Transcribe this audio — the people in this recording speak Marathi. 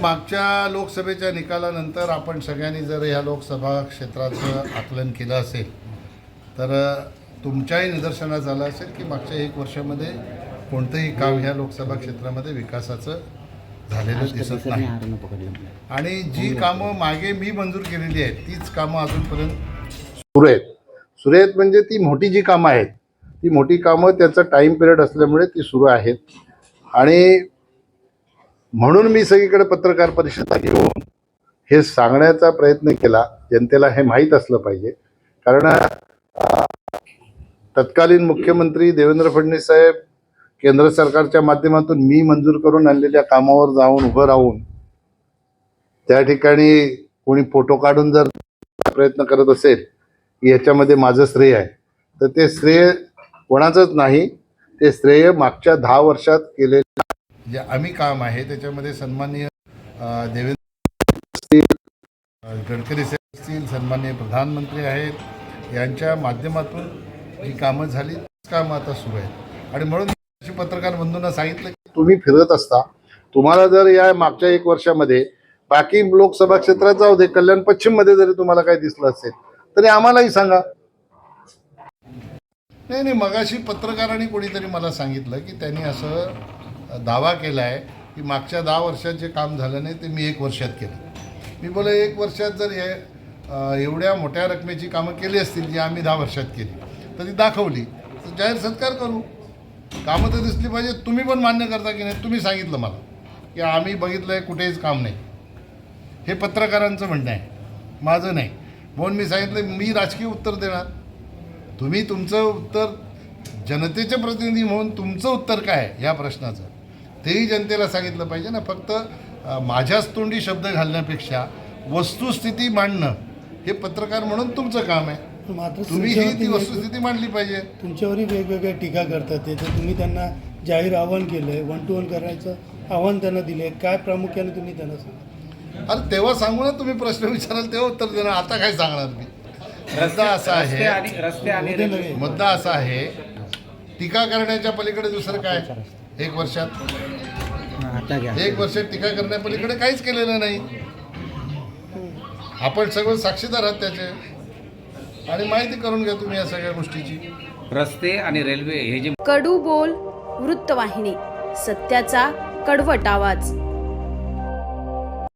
मागच्या लोकसभेच्या निकालानंतर आपण सगळ्यांनी जर ह्या लोकसभा क्षेत्राचं आकलन केलं असेल तर तुमच्याही निदर्शनास आलं असेल की मागच्या एक वर्षामध्ये कोणतंही काम ह्या लोकसभा क्षेत्रामध्ये विकासाचं झालेलं दिसत नाही. आणि जी कामं मागे मी मंजूर केलेली आहेत तीच कामं अजूनपर्यंत सुरू आहेत. सुरू आहेत म्हणजे ती मोठी जी कामं आहेत ती मोठी कामं त्याचं टाईम पिरियड असल्यामुळे ती सुरू आहेत. आणि म्हणून मी सगळीकडे पत्रकार परिषदा घेऊन हे सांगण्याचा प्रयत्न केला. जनतेला हे माहीत असलं पाहिजे. कारण तत्कालीन मुख्यमंत्री देवेंद्र फडणवीस साहेब केंद्र सरकारच्या माध्यमातून मी मंजूर करून आणलेल्या कामावर जाऊन उभं राहून त्या ठिकाणी कोणी फोटो काढून जर प्रयत्न करत असेल की याच्यामध्ये माझं श्रेय आहे. तर ते श्रेय कोणाचंच नाही. ते श्रेय मागच्या दहा वर्षात केलेलं जे आम्ही काम आहे त्याच्यामध्ये सन्माननीय देवेंद्र गडकरी साहेब असतील सन्माननीय प्रधानमंत्री आहेत यांच्या माध्यमातून जी कामं झाली कामं आता सुरू आहेत. आणि म्हणून पत्रकार बंधूंना सांगितलं की तुम्ही फिरत असता तुम्हाला जर या मागच्या एक वर्षामध्ये बाकी लोकसभा क्षेत्रात जाऊ दे कल्याण पश्चिममध्ये जरी तुम्हाला काही दिसलं असेल तरी आम्हालाही सांगा. नाही नाही मगाशी पत्रकारांनी कोणीतरी मला सांगितलं की त्यांनी असं दावा केला आहे की मागच्या दहा वर्षात जे काम झालं नाही ते मी एक वर्षात केलं. मी बोला एक वर्षात जर हे एवढ्या मोठ्या रकमेची कामं केली असतील जी आम्ही दहा वर्षात केली तर ती दाखवली. तर जाहीर सत्कार करू. कामं तर दिसली पाहिजे तुम्ही पण मान्य करता की नाही तुम्ही सांगितलं मला की आम्ही बघितलं आहे कुठेच काम नाही. हे पत्रकारांचं म्हणणं आहे. माझं नाही. म्हणून मी सांगितलं मी राजकीय उत्तर देणार. तुम्ही तुमचं उत्तर जनतेचे प्रतिनिधी म्हणून तुमचं उत्तर काय आहे या प्रश्नाचं? तेही जनतेला सांगितलं पाहिजे ना फक्त माझ्याच तोंडी शब्द घालण्यापेक्षा वस्तुस्थिती मांडणं हे पत्रकार म्हणून तुमचं काम आहे. मात्र तुम्ही ही ती वस्तुस्थिती मांडली पाहिजे. तुमच्यावरही वेगवेगळ्या टीका करतात ते तर तुम्ही त्यांना जाहीर आव्हान केलं आहे वन टू वन करायचं आव्हान त्यांना दिले काय प्रामुख्याने तुम्ही त्यांना सांगा? अरे तेव्हा सांगू ना तुम्ही प्रश्न विचाराल तेव्हा उत्तर देणार. आता काय सांगणार मी? मुद्दा असा आहे. मुद्दा असा आहे टीका करण्याच्या पलीकडे दुसरं काय? एक वर्षात? एक वर्षात टीका करण्यापलीकडे काहीच केलेलं नाही. आपण सगळं साक्षीदार आहात त्याचे. आणि माहिती करून घ्या तुम्ही या सगळ्या गोष्टीची. रस्ते आणि रेल्वे हे जे कडू बोल वृत्तवाहिनी सत्याचा कडवट आवाज.